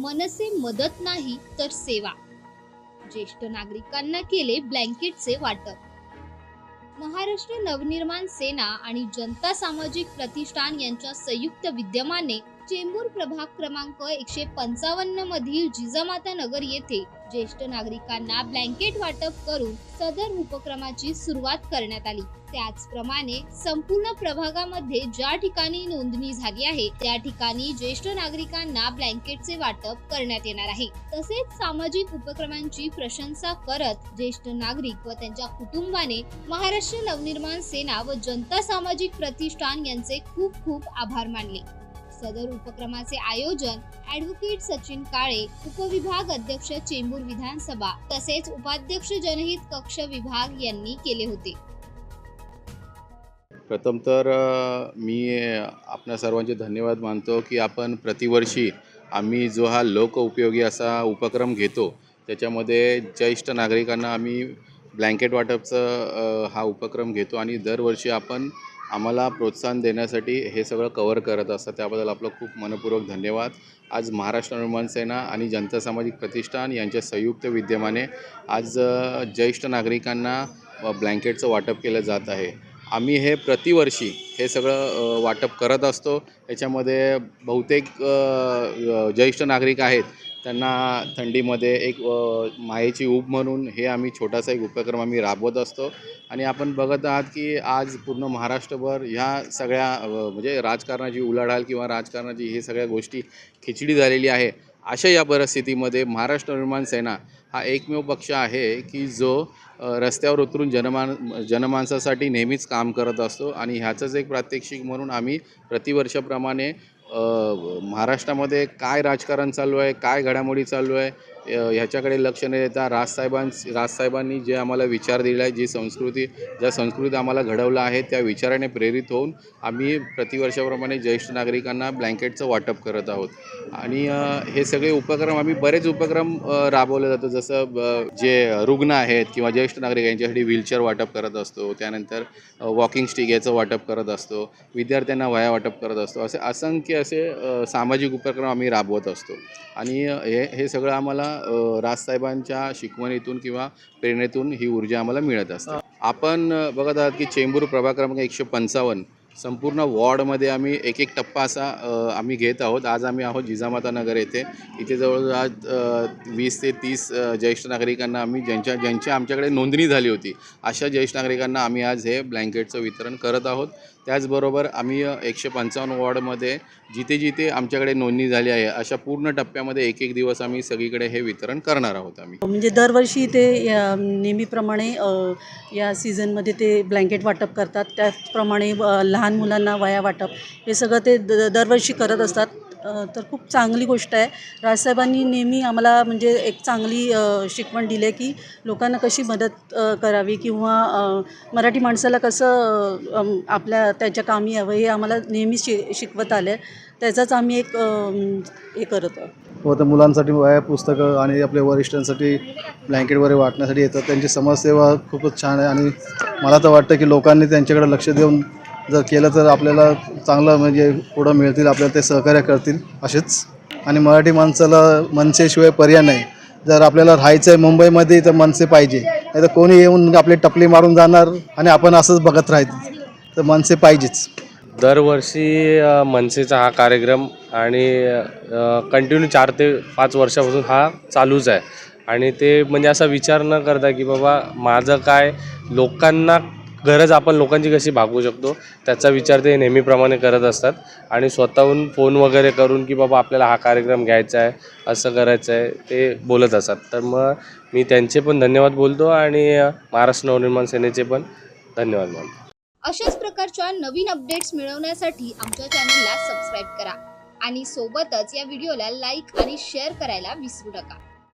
मनसे मदत नाही तर सेवा. ज्येष्ठ नागरिकांना केले ब्लँकेटचे वाटप. महाराष्ट्र नवनिर्माण सेना आणि जनता सामाजिक प्रतिष्ठान यांच्या संयुक्त विद्यमाने चेंबूर प्रभाग क्रमांक एकशे पंचावन्न मधील जिजामाता नगर येथे ज्येष्ठ नागरिकांना ब्लँकेट वाटप करून सदर उपक्रमाची सुरुवात करण्यात आली. त्याचप्रमाणे संपूर्ण प्रभागामध्ये ज्या ठिकाणी नोंदणी झाली आहे त्या ठिकाणी ज्येष्ठ नागरिकांना ब्लँकेटचे वाटप करण्यात येणार आहे. तसेच सामाजिक उपक्रमांची प्रशंसा करत ज्येष्ठ नागरिक व त्यांच्या कुटुंबाने महाराष्ट्र नवनिर्माण सेना व जनता सामाजिक प्रतिष्ठान यांचे खूप खूप आभार मानले. सदर उपक्रमाचे आयोजन ऍडव्होकेट सचिन काळे उपविभाग अध्यक्ष चेंबूर विधानसभा तसेच उपाध्यक्ष जनहित कक्ष विभाग यांनी केले होते. प्रथम तर मी आपणा सर्वांचे धन्यवाद मानतो की आपण प्रतिवर्षी आम्ही जो हा लोकउपयोगी असा उपक्रम घेतो त्याच्यामध्ये ज्येष्ठ नागरिकांना आम्ही ब्लँकेट वाटपचं हा उपक्रम घेतो आणि दरवर्षी आपण आम्हाला प्रोत्साहन देण्यासाठी हे सगळं कवर करत असतात. त्याबद्दल आपलं खूप मनपूर्वक धन्यवाद. आज महाराष्ट्र निर्माण सेना आणि जनता सामाजिक प्रतिष्ठान यांच्या संयुक्त विद्यमाने आज ज्येष्ठ नागरिकांना ब्लँकेटचं वाटप केलं जात आहे. आम्ही हे प्रतिवर्षी हे सगळं वाटप करत असतो. याच्यामध्ये बहुतेक ज्येष्ठ नागरिक आहेत. त्यांना थंडीमध्ये एक मायेची ऊब म्हणून हे आम्ही छोटासा एक उपक्रम आम्ही राबवत असतो. आणि आपण बघत आहात की आज पूर्ण महाराष्ट्रभर ह्या सगळ्या म्हणजे राजकारणाची उलाढाल किंवा राजकारणाची हे सगळ्या गोष्टी खिचडी झालेली आहे. अशा या परिस्थितीमध्ये महाराष्ट्र निर्माण सेना हा एकमेव पक्ष आहे की जो रस्त्यावर उतरून जनमान जनमानसासाठी नेहमीच काम करत असतो. आणि ह्याचंच एक प्रात्यक्षिक म्हणून आम्ही प्रतिवर्षाप्रमाणे महाराष्ट्रामध्ये काय राजकारण चालू आहे काय घडामोडी चालू आहे ह्याच्याकडे लक्ष न देता. राजसाहेबां राजसाहेबांनी जे आम्हाला विचार दिला आहे जी संस्कृती ज्या संस्कृती आम्हाला घडवलं आहे त्या विचाराने प्रेरित होऊन आम्ही प्रतिवर्षाप्रमाणे ज्येष्ठ नागरिकांना ब्लँकेटचं वाटप करत आहोत. आणि हे सगळे उपक्रम आम्ही बरेच उपक्रम राबवले जातो जसं ब- जे रुग्ण आहेत किंवा ज्येष्ठ नागरिक यांच्यासाठी व्हीलचेअर वाटप करत असतो. त्यानंतर वॉकिंग स्टिक याचं वाटप करत असतो. विद्यार्थ्यांना वया वाटप करत असतो. असे असंख्य असे सामाजिक उपक्रम आम्ही राबवत असतो. आणि हे हे सगळं आम्हाला राजसाहेबांच्या शिकवणीतून किंवा प्रेरणेतून ही ऊर्जा आम्हाला मिळत असते. आपण बघत आहात की चेंबूर प्रभाग क्रमांक एकशे पंचावन्न संपूर्ण वॉर्डमध्ये आम्ही एक एक टप्पा असा आम्ही घेत आहोत. आज आम्ही आहोत जिजामाता नगर येथे. इथे जवळजवळ आज वीस ते तीस ज्येष्ठ नागरिकांना आम्ही ज्यांच्या ज्यांच्या आमच्याकडे नोंदणी झाली होती अशा ज्येष्ठ नागरिकांना आम्ही आज हे ब्लँकेटचं वितरण करत आहोत. त्याचबरोबर आम्ही एकशे पंचावन्न वॉर्डमध्ये जिथे जिथे आमच्याकडे नोंदणी झाली आहे अशा पूर्ण टप्प्यामध्ये एक एक दिवस आम्ही सगळीकडे हे वितरण करणार आहोत आम्ही. म्हणजे दरवर्षी ते या नेहमीप्रमाणे या सीझनमध्ये ते ब्लँकेट वाटप करतात. त्याचप्रमाणे लहान मुलांना वया वाटप हे सगळं ते द दरवर्षी करत असतात. तर खूप चांगली गोष्ट आहे. राजसाहेबांनी नेहमी आम्हाला म्हणजे एक चांगली शिकवण दिली आहे की लोकांना कशी मदत करावी किंवा मराठी माणसाला कसं आपल्या त्याच्या कामी यावं हे आम्हाला नेहमी शि शिकवत आलं. आहे त्याचाच आम्ही एक हे करत आहोत. हो, व मुलांसाठी वया पुस्तकं आणि आपल्या वरिष्ठांसाठी ब्लँकेट वगैरे वाटण्यासाठी येतात. त्यांची समाजसेवा खूपच छान आहे आणि मला तर वाटतं की लोकांनी त्यांच्याकडे लक्ष देऊन जर केलं तर आपल्याला चांगलं म्हणजे पुढं मिळतील आपल्याला ते सहकार्य करतील असेच आणि मराठी माणसाला मनसेशिवाय पर्याय नाही. जर आपल्याला राहायचं आहे मुंबईमध्ये तर मनसे पाहिजे. नाही तर कोणी येऊन आपली टपली मारून जाणार आणि आपण असंच बघत राहायचं. तर मनसे पाहिजेच. दरवर्षी मनसेचा हा कार्यक्रम आणि कंटिन्यू चार ते पाच वर्षापासून हा चालूच आहे. आणि ते म्हणजे असा विचार न करता की बाबा माझं काय लोकांना गरज आपण लोकांची कशी भागवू शकतो त्याचा विचार ते नेहमीप्रमाणे करत असतात. आणि स्वतःहून फोन वगैरे करून की बाबा आपल्याला हा कार्यक्रम घ्यायचा आहे असं करायचं आहे ते बोलत असतात. तर मग मी त्यांचे पण धन्यवाद बोलतो आणि महाराष्ट्र नवनिर्माण सेनेचे पण धन्यवाद मानतो अशाच प्रकारच्या नवीन अपडेट्स मिळवण्यासाठी आमच्या चॅनलला सबस्क्राईब करा. आणि सोबतच या व्हिडिओला लाईक आणि शेअर करायला विसरू नका.